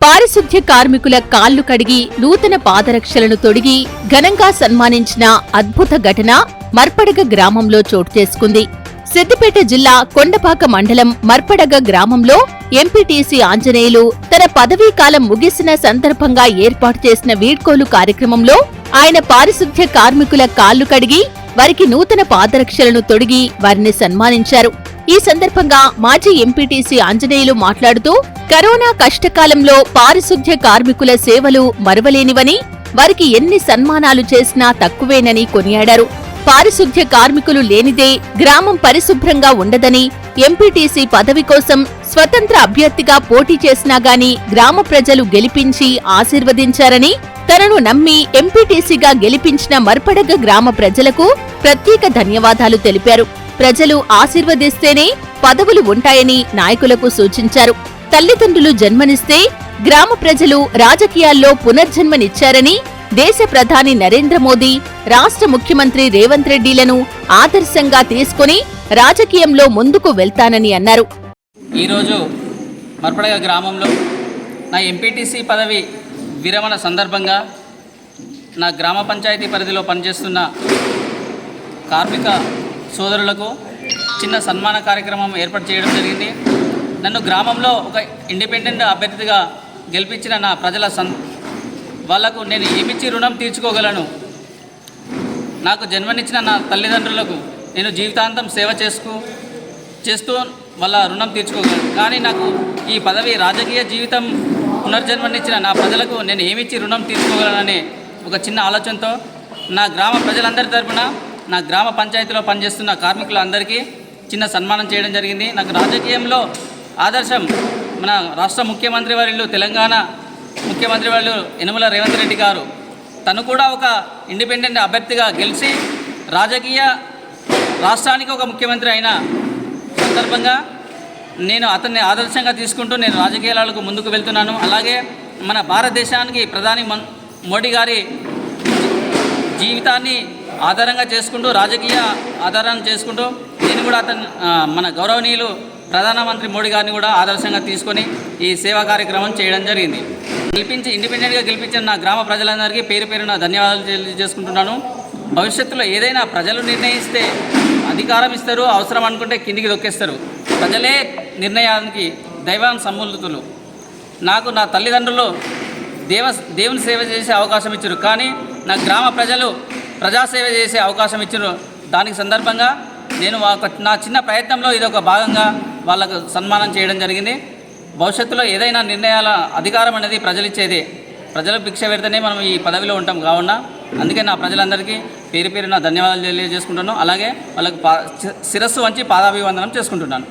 పారిశుద్ధ్య కార్మికుల కాళ్ళు కడిగి నూతన పాదరక్షలను తొడిగి ఘనంగా సన్మానించిన అద్భుత ఘటన మర్పడగ గ్రామంలో చోటు చేసుకుంది. సిద్దిపేట జిల్లా కొండపాక మండలం మర్పడగ గ్రామంలో ఎంపీటీసీ ఆంజనేయులు తన పదవీ కాలం ముగిసిన సందర్భంగా ఏర్పాటు చేసిన వీడ్కోలు కార్యక్రమంలో ఆయన పారిశుద్ధ్య కార్మికుల కాళ్ళు కడిగి వారికి నూతన పాదరక్షలను తొడిగి వారిని సన్మానించారు. ఈ సందర్భంగా మాజీ ఎంపీటీసీ ఆంజనేయులు మాట్లాడుతూ కరోనా కష్టకాలంలో పారిశుద్ధ్య కార్మికుల సేవలు మరవలేనివని వారికి ఎన్ని సన్మానాలు చేసినా తక్కువేనని కొనియాడారు. పారిశుద్ధ్య కార్మికులు లేనిదే గ్రామం పరిశుభ్రంగా ఉండదని ఎంపీటీసీ పదవి కోసం స్వతంత్ర అభ్యర్థిగా పోటీ చేసినా గాని గ్రామ ప్రజలు గెలిపించి ఆశీర్వదించారని తనను నమ్మి ఎంపీటీసీగా గెలిపించిన మర్పడగ గ్రామ ప్రజలకు ప్రత్యేక ధన్యవాదాలు తెలిపారు. ప్రజలు ఆశీర్వదిస్తేనే పదవులు ఉంటాయని నాయకులకు సూచించారు. తల్లిదండ్రులు జన్మనిస్తే గ్రామ ప్రజలు రాజకీయాల్లో పునర్జన్మనిచ్చారని దేశ ప్రధాని నరేంద్ర మోదీ రాష్ట్ర ముఖ్యమంత్రి రేవంత్ రెడ్డిలను ఆదర్శంగా తీసుకుని రాజకీయంలో ముందుకు వెళ్తానని అన్నారు. ఈరోజు మర్పడగ గ్రామంలో నా ఎంపీటీసీ పదవి విరమణ సందర్భంగా నా గ్రామ పంచాయతీ పరిధిలో పనిచేస్తున్న కార్మిక సోదరులకు చిన్న సన్మాన కార్యక్రమం ఏర్పాటు చేయడం జరిగింది. నన్ను గ్రామంలో ఒక ఇండిపెండెంట్ అభ్యర్థిగా గెలిపించిన నా ప్రజల సన్ వాళ్ళకు నేను ఏమిచ్చి రుణం తీర్చుకోగలను? నాకు జన్మనిచ్చిన నా తల్లిదండ్రులకు నేను జీవితాంతం సేవ చేసుకు చేస్తూ వాళ్ళ రుణం తీర్చుకోగలను. కానీ నాకు ఈ పదవి రాజకీయ జీవితం పునర్జన్మనిచ్చిన నా ప్రజలకు నేను ఏమిచ్చి రుణం తీర్చుకోగలననే ఒక చిన్న ఆలోచనతో నా గ్రామ ప్రజలందరి తరఫున నా గ్రామ పంచాయతీలో పనిచేస్తున్న కార్మికులందరికీ చిన్న సన్మానం చేయడం జరిగింది. నాకు రాజకీయంలో ఆదర్శం. మన రాష్ట్ర ముఖ్యమంత్రి వర్యులు తెలంగాణ ముఖ్యమంత్రి వాళ్ళు యనమల రేవంత్ రెడ్డి గారు. తను కూడా ఒక ఇండిపెండెంట్ అభ్యర్థిగా గెలిచి రాజకీయ రాష్ట్రానికి ఒక ముఖ్యమంత్రి అయిన సందర్భంగా నేను అతన్ని ఆదర్శంగా తీసుకుంటూ నేను రాజకీయాలకు ముందుకు వెళ్తున్నాను. అలాగే మన భారతదేశానికి ప్రధాని మోడీ గారి జీవితాన్ని ఆధారంగా చేసుకుంటూ రాజకీయ ఆధారాన్ని చేసుకుంటూ నేను కూడా అతను మన గౌరవనీయులు ప్రధానమంత్రి మోడీ గారిని కూడా ఆదర్శంగా తీసుకొని ఈ సేవా కార్యక్రమం చేయడం జరిగింది. గెలిపించి ఇండిపెండెంట్గా గెలిపించిన నా గ్రామ ప్రజలందరికీ పేరు పేరున ధన్యవాదాలు తెలియజేసుకుంటున్నాను. భవిష్యత్తులో ఏదైనా ప్రజలు నిర్ణయిస్తే అధికారం ఇస్తారు అవసరం అనుకుంటే కిందికి దొక్కేస్తారు. ప్రజలే నిర్ణయానికి దైవాన్ని సమ్మూలుతులు నాకు నా తల్లిదండ్రులు దేవ దేవుని సేవ చేసే అవకాశం ఇచ్చారు. కానీ నా గ్రామ ప్రజలు ప్రజాసేవ చేసే అవకాశం ఇచ్చారు. దానికి సందర్భంగా నేను నా చిన్న ప్రయత్నంలో ఇది ఒక భాగంగా వాళ్ళకు సన్మానం చేయడం జరిగింది. భవిష్యత్తులో ఏదైనా నిర్ణయాల అధికారం అనేది ప్రజలు ఇచ్చేదే భిక్ష పెడితేనే మనం ఈ పదవిలో ఉంటాం కావున. అందుకే నా ప్రజలందరికీ పేరు పేరున ధన్యవాదాలు తెలియజేసుకుంటున్నాను. అలాగే వాళ్ళకి పా శిరస్సు వంచి పాదాభివందనం చేసుకుంటున్నాను.